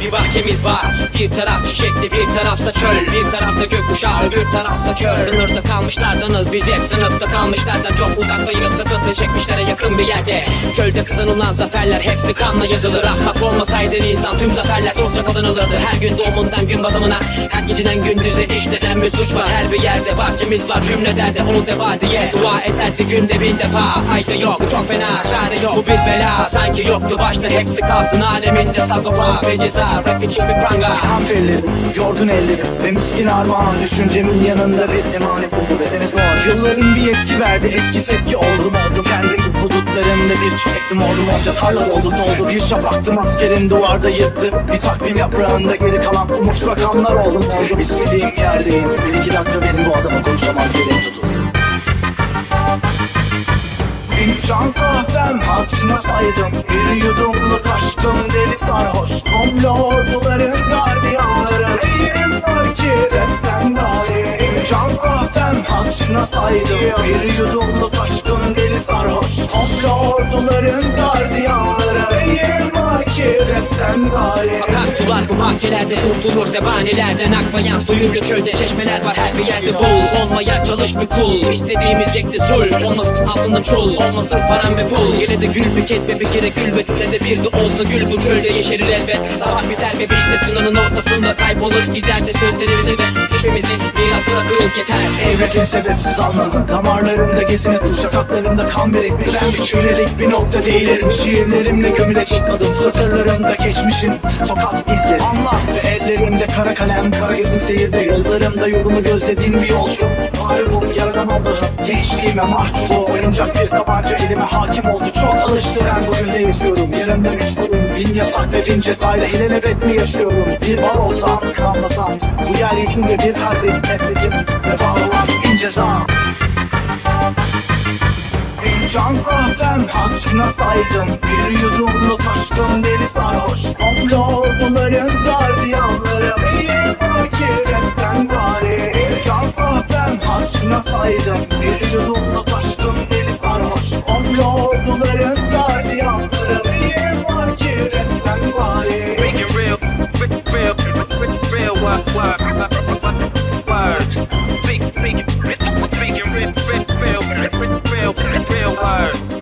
bir bahçemiz var. Bir taraf çiçekli bir tarafsa çöl. Bir tarafta gökkuşağı öbür tarafsa çöl. Sınırda kalmışlardanız biz hep sınıfta kalmışlardan. Çok uzaktayız sıkıntı çekmişlere yakın bir yerde. Çölde kazanılan zaferler hepsi kanla yazılır. Ahmak olmasaydın insan tüm zaferler dostça kazanılırdı. Her gün doğumundan gün batımına Her geceden gündüze işlenen bir suç var. Her bir yerde bahçemiz var cümle derdi ol deva diye. Dua ederdi günde bin defa Fayda yok bu çok fena çare yok. Bu bir bela sanki yoktu başta hepsi kalsın Aleminde sagopa ve ceza Pranga. Ham ellerim, yorgun ellerim. Ve miskin armağan düşüncemin yanında bir emanetim bu bedeni zor. Yılların bir etki verdi etki tepki oldum oldum. Kendi hudutlarında bir çiçektim oldum. Onca tarla oldum oldu bir şafaktım askerin duvarda yırttı. Bir takvim yaprağında geri kalan umut rakamlar oldum oldum. İstediğim yerdeyim. Bir iki dakika benim bu adamı konuşamaz benim tutuldu. Fincan kahvem hatırına saydım. Bir yudumluk aşkım deli sarhoş. Komplo orduların gardiyanları Neyim var ki rapten bari Fincan kahvem hatırına saydım. Bir yudumluk aşkım deli sarhoş. Komplo orduların gardiyanları. Neyim var ki rapten bari Akarsular bu bahçelerde kurtulur zebanilerden Akmayan suyurlu çölde çeşmeler var. Her bir yerde bul Olmaya çalış bir kul. İstediğimiz yekte sul Olmasın altında çul. Olmasın param ve pul. Yine de gül bir kez bir kere gül ve de bir de olsa gül. Bu çölde yeşerir elbet. Sabah biter ve biz de sınırın ortasında kaybolur. Gider de sözlerimizi ve hepimizi bırakırız yeter. Evretin sebepsiz anlamı Damarlarımda gezine şakaklarımda kan birikmiş. Ben bir külelik bir nokta değilim. Şiirlerimle gömüle çıkmadım Satırlarımda geçmişim. Tokat izleri. Anlat ve ellerimde kara kalem Kara yazım seyirde. Yollarımda yolumu gözlediğim bir yolcu. Mağlubum yaradan Allah'ım Gençliğime mahcubu Oyuncak bir tabanca elime hakim oldu. Çok alıştı. Ben bugün de yaşıyorum. Yarın mecburum Bin yasak ve bin cezayla ilelebet mi yaşıyorum? Bir bal olsam kanmasam Bu yeryüzünde bir kalbim nefretim Ve bağlanan bin ceza. Fincan kahvem hatırına saydım Bir yudumluk aşkım deli sarhoş. Komplo orduların gardiyanları var ki rapten bari Fincan kahvem hatırına saydım Bir yudumluk